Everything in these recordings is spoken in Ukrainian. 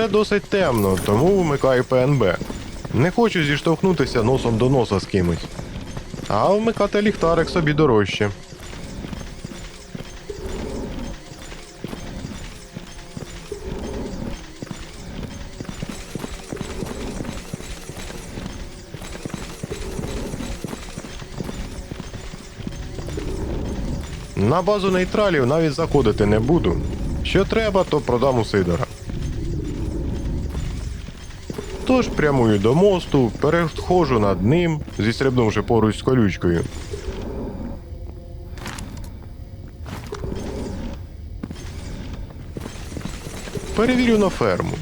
Вже досить темно, тому вмикаю ПНБ. Не хочу зіштовхнутися носом до носа з кимось. А вмикати ліхтарик собі дорожче. На базу нейтралів навіть заходити не буду. Що треба, то продам у Сидора. Тож прямую до мосту, переходжу над ним, зістрибнувши поруч з колючкою. Перевірю на ферму.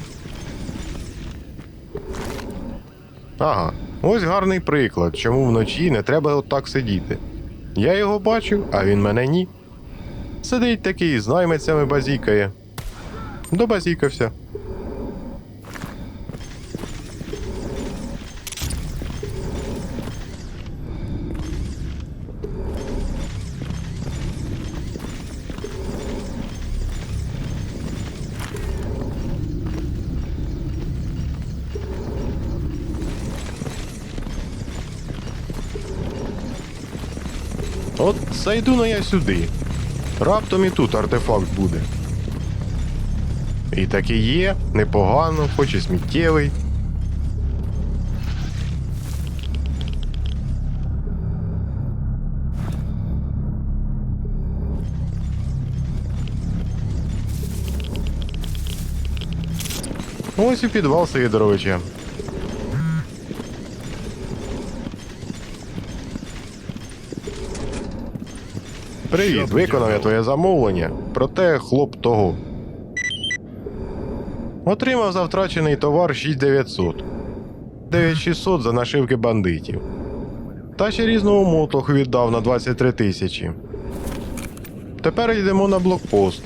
Ага, ось гарний приклад, чому вночі не треба отак сидіти. Я його бачу, а він мене ні. Сидить такий з наймицями базікає. Добазікався. От зайду на я сюди. Раптом і тут артефакт буде. І таки є, непогано, хоч і сміттєвий. Ось і підвал Сидоровича. Привіт, виконав я твоє замовлення. Проте хлоп того. Отримав за втрачений товар 6900. 9600 за нашивки бандитів. Та ще різного мотлоху віддав на 23 тисячі. Тепер йдемо на блокпост.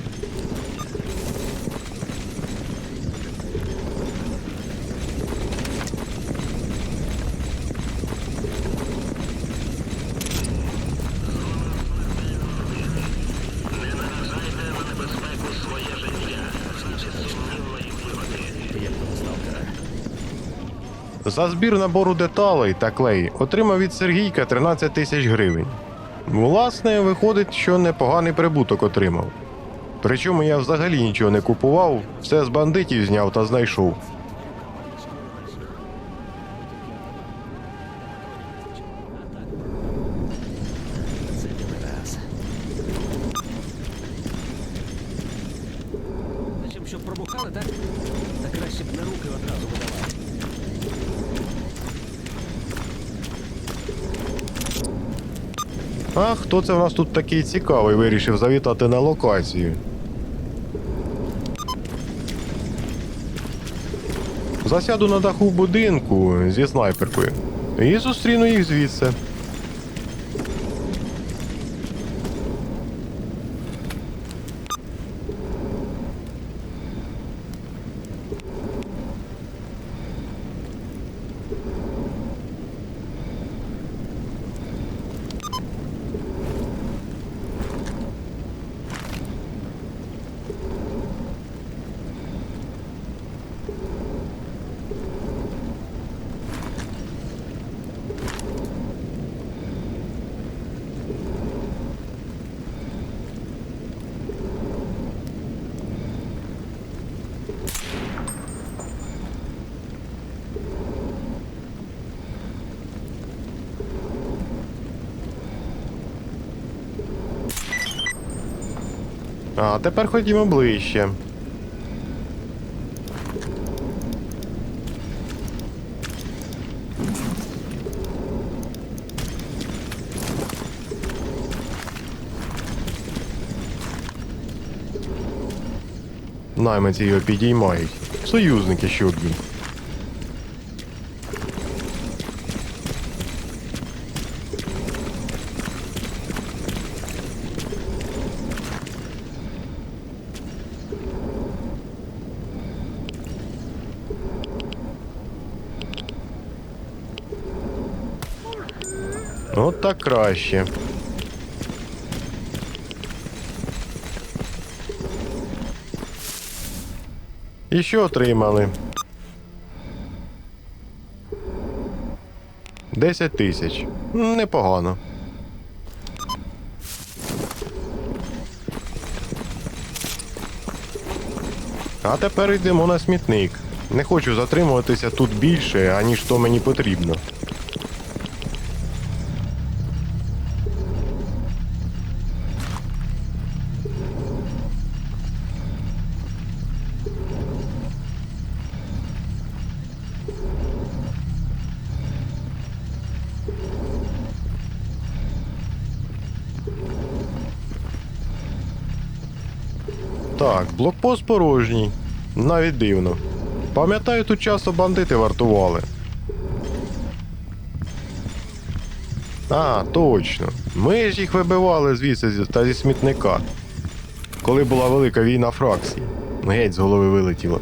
За збір набору деталей та клей отримав від Сергійка 13 тисяч гривень. Власне, виходить, що непоганий прибуток отримав. Причому я взагалі нічого не купував, все з бандитів зняв та знайшов. Хто це в нас тут такий цікавий вирішив завітати на локацію? Засяду на даху будинку зі снайперкою і зустріну їх звідси. А тепер ходімо ближче. Наймиці його підіймають. Союзники що одні. От так краще. І що отримали? 10 тисяч. Непогано. А тепер йдемо на смітник. Не хочу затримуватися тут більше, аніж то мені потрібно. Так, блокпост порожній. Навіть дивно. Пам'ятаю, тут часто бандити вартували. А, точно. Ми ж їх вибивали звідси та зі смітника. Коли була велика війна фракцій. Геть з голови вилетіло.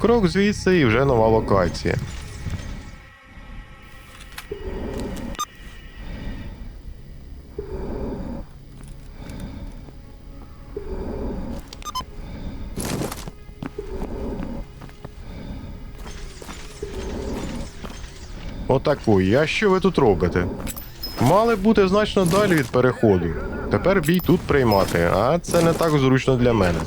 Крок звідси і вже нова локація. Отакої. А що ви тут робите? Мали бути значно далі від переходу. Тепер бій тут приймати, а це не так зручно для мене.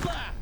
Flash!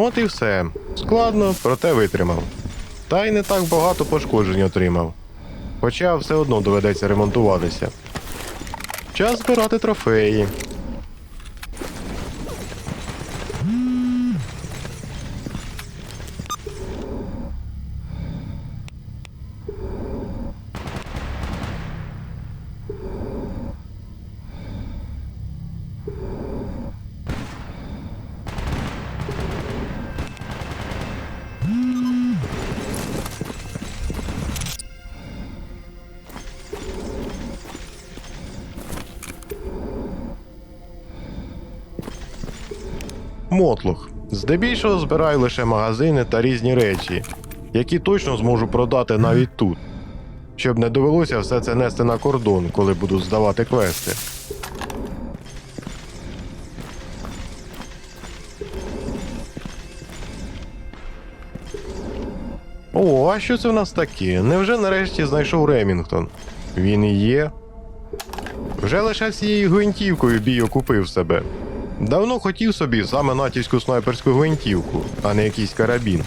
От і все. Складно, проте витримав. Та й не так багато пошкоджень отримав. Хоча все одно доведеться ремонтуватися. Час збирати трофеї. Мотлух. Здебільшого збираю лише магазини та різні речі, які точно зможу продати навіть тут, щоб не довелося все це нести на кордон, коли буду здавати квести. О, а що це в нас таке? Невже нарешті знайшов Ремінгтон? Він і є. Вже лише цією гвинтівкою бій окупив себе. Давно хотів собі саме натівську снайперську гвинтівку, а не якийсь карабін.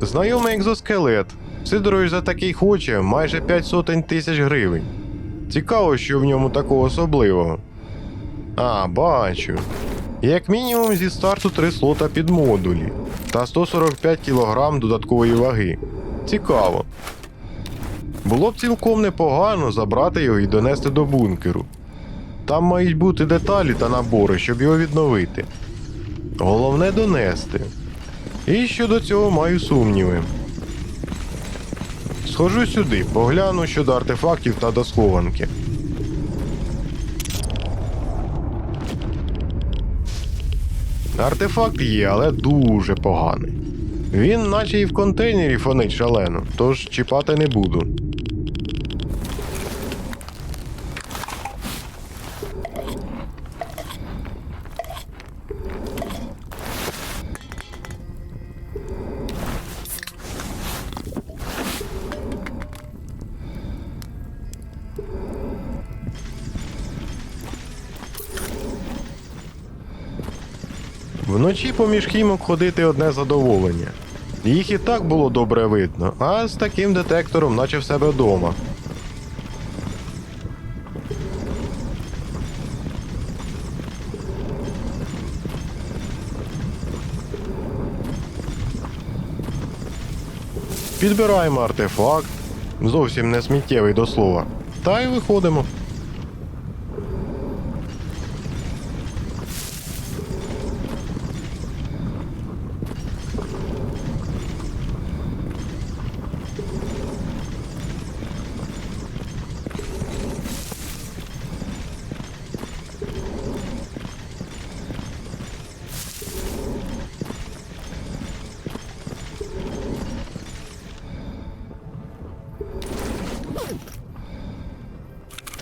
Знайомий екзоскелет. Сидорович за такий хоче майже 5 сотень тисяч гривень. Цікаво, що в ньому такого особливого. А, бачу. Як мінімум зі старту 3 слота під модулі та 145 кг додаткової ваги. Цікаво. Було б цілком непогано забрати його і донести до бункеру. Там мають бути деталі та набори, щоб його відновити. Головне донести. І щодо цього маю сумніви. Схожу сюди, погляну щодо артефактів та до схованки. Артефакт є, але дуже поганий. Він наче і в контейнері фонить шалено, тож чіпати не буду. Вночі поміж хімок ходити одне задоволення. Їх і так було добре видно, а з таким детектором, наче в себе вдома. Підбираємо артефакт, зовсім не сміттєвий до слова, та й виходимо.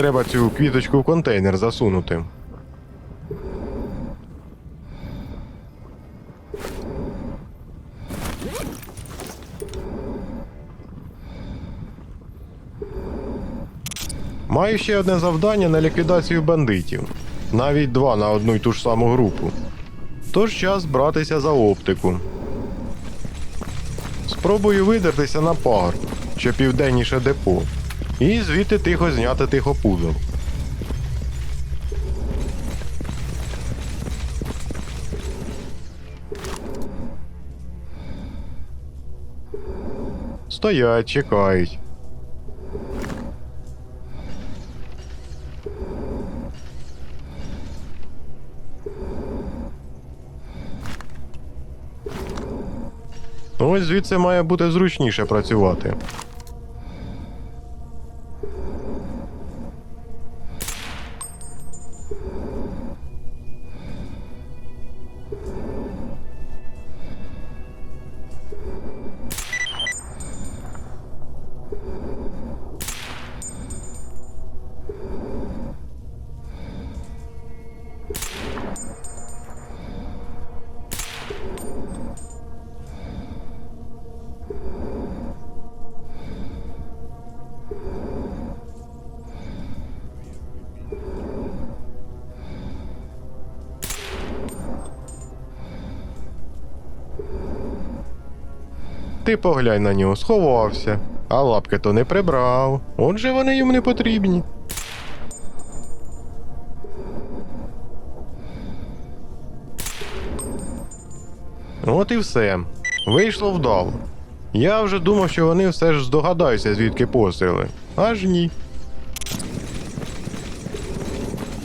Треба цю квіточку в контейнер засунути. Маю ще одне завдання на ліквідацію бандитів. Навіть два на одну й ту ж саму групу. Тож час братися за оптику. Спробую видертися на пагорб, що південніше депо, і звідти тихо зняти тихопузов. Стоять, чекають. Ось звідси має бути зручніше працювати. Ти поглянь на нього, сховався, а лапки то не прибрав. Отже вони йому не потрібні. От і все. Вийшло вдало. Я вже думав, що вони все ж здогадаються, звідки постріли. Аж ні.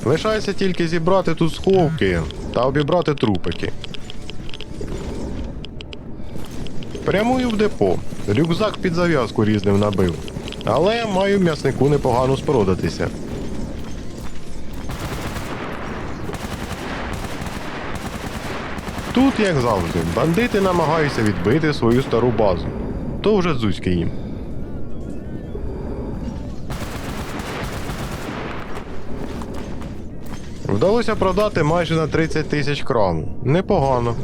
Лишається тільки зібрати тут сховки та обібрати трупики. Прямую в депо. Рюкзак під зав'язку різним набив. Але маю м'яснику непогано спродатися. Тут, як завжди, бандити намагаються відбити свою стару базу. То вже дзузьки їм. Вдалося продати майже на 30 тисяч краму. Непогано.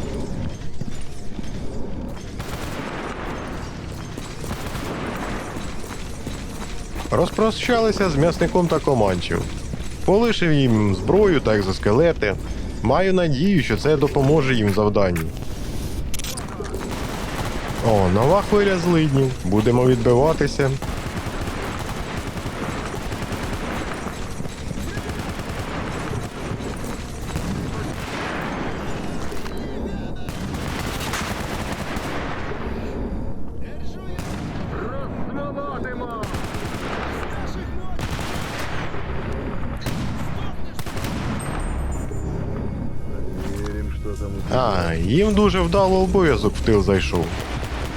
Розпрощалися з м'ясником та команчів. Полишив їм зброю та екзоскелети. Маю надію, що це допоможе їм в завданні. О, нова хвиля злиднів. Будемо відбиватися. Дуже вдало обов'язок в тил зайшов.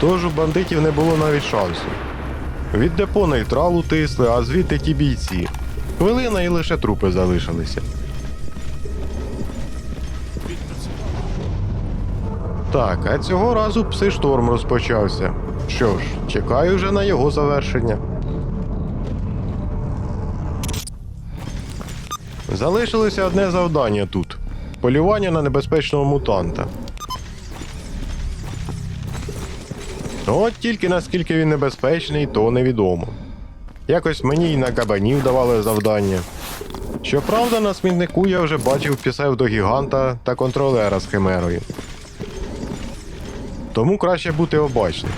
Тож у бандитів не було навіть шансу. Від депо нейтралу тисли, а звідти ті бійці. Хвилина і лише трупи залишилися. Так, а цього разу пси-шторм розпочався. Що ж, чекаю вже на його завершення. Залишилося одне завдання тут: полювання на небезпечного мутанта. От тільки наскільки він небезпечний, то невідомо. Якось мені й на кабанів давали завдання. Щоправда, на смітнику я вже бачив псевдогіганта та контролера з химерою. Тому краще бути обачним.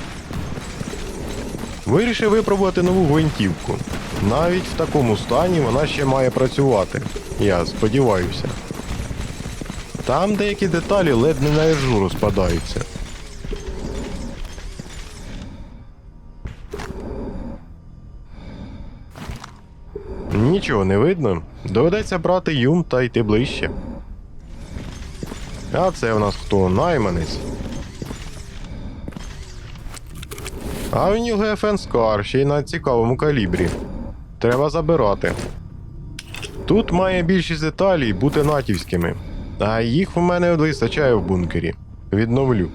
Вирішив випробувати нову гвинтівку. Навіть в такому стані вона ще має працювати. Я сподіваюся. Там деякі деталі ледь не на іржу розпадаються. Нічого не видно. Доведеться брати юм та йти ближче. А це в нас хто? Найманець. А в нього Скар ще й на цікавому калібрі. Треба забирати. Тут має більшість деталей бути натівськими, а їх в мене вистачає в бункері. Відновлю.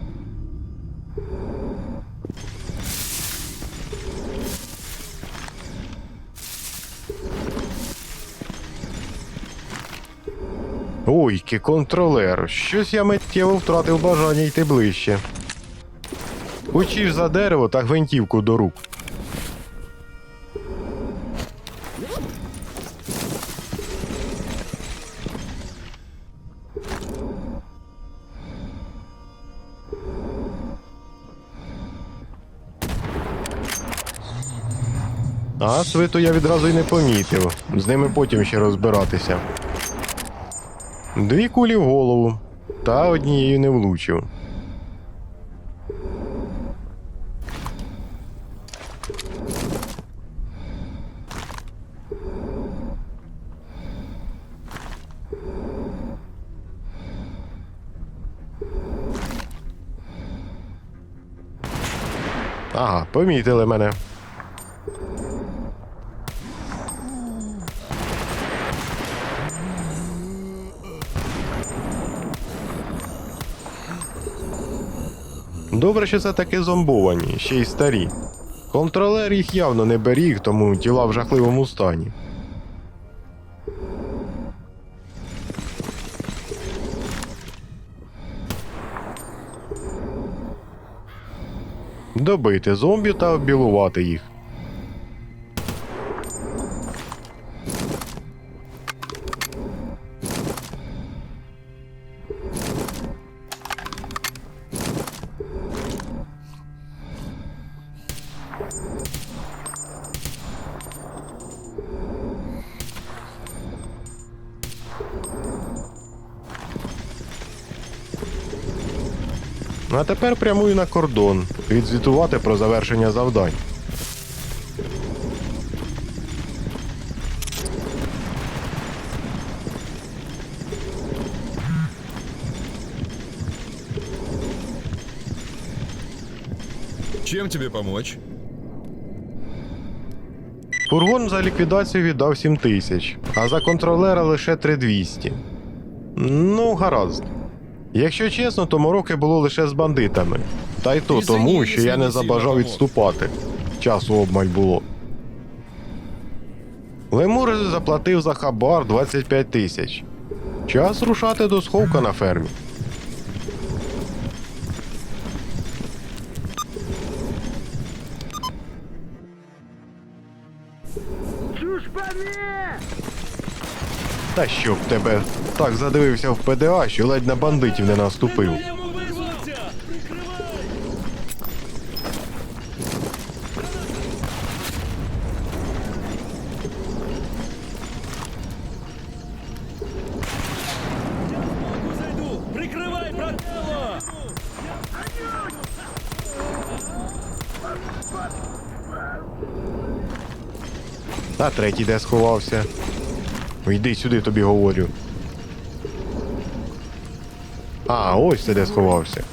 Ой, ки контролер. Щось я миттєво втратив бажання йти ближче. Учиш за дерево та гвинтівку до рук. А свиту я відразу й не помітив. З ними потім ще розбиратися. Дві кулі в голову, та однією не влучив. Ага, помітили мене. Добре, що це таки зомбовані, ще й старі. Контролер їх явно не беріг, тому тіла в жахливому стані. Добити зомбі та обілувати їх. А тепер прямую на кордон, відзвітувати про завершення завдань. Чем тебе помочь? Фургон за ліквідацію віддав 7 тисяч, а за контролера лише 3200. Ну, гаразд. Якщо чесно, то мороки було лише з бандитами. Та й то тому, що я не забажав відступати. Часу обмаль було. Лемур заплатив за хабар 25 тисяч. Час рушати до сховка на фермі. Та щоб тебе так задивився в ПДА, що ледь на бандитів не наступив. Зайду! Прикривай, брателло! А третій де сховався. Йди сюди, тобі говорю. А, ось ти де сховався.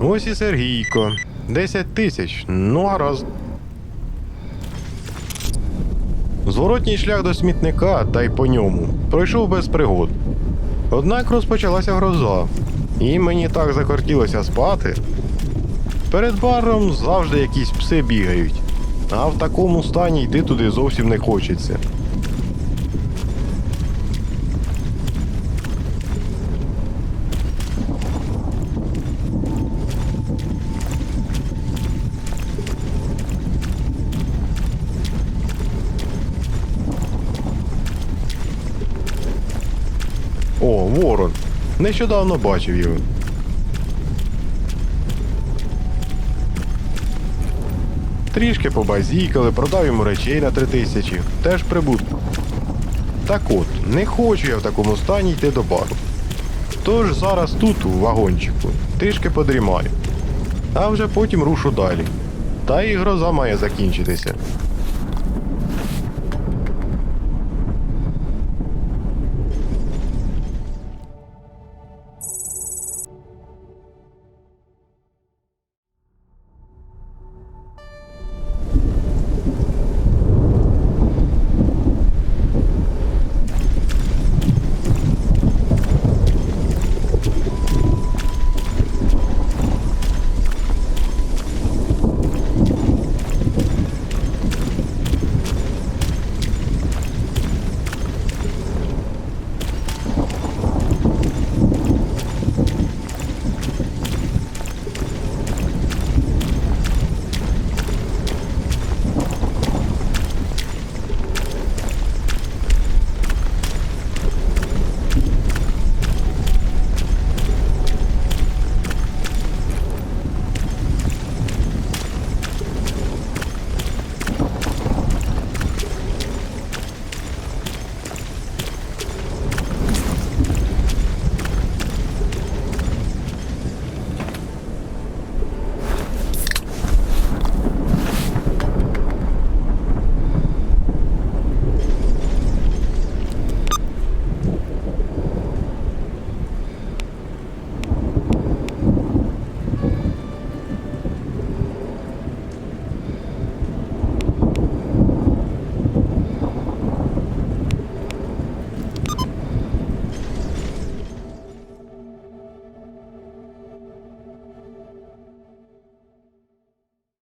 Ось і Сергійко. 10 тисяч. Ну, гаразд. Зворотній шлях до смітника, та й по ньому, пройшов без пригод. Однак розпочалася гроза, і мені так закортілося спати. Перед баром завжди якісь пси бігають, а в такому стані йти туди зовсім не хочеться. О, ворон. Нещодавно бачив його. Трішки побазікали, продав йому речей на три тисячі. Теж прибутку. Так от, не хочу я в такому стані йти до бару. Тож зараз тут, у вагончику, трішки подрімаю. А вже потім рушу далі. Та і гроза має закінчитися.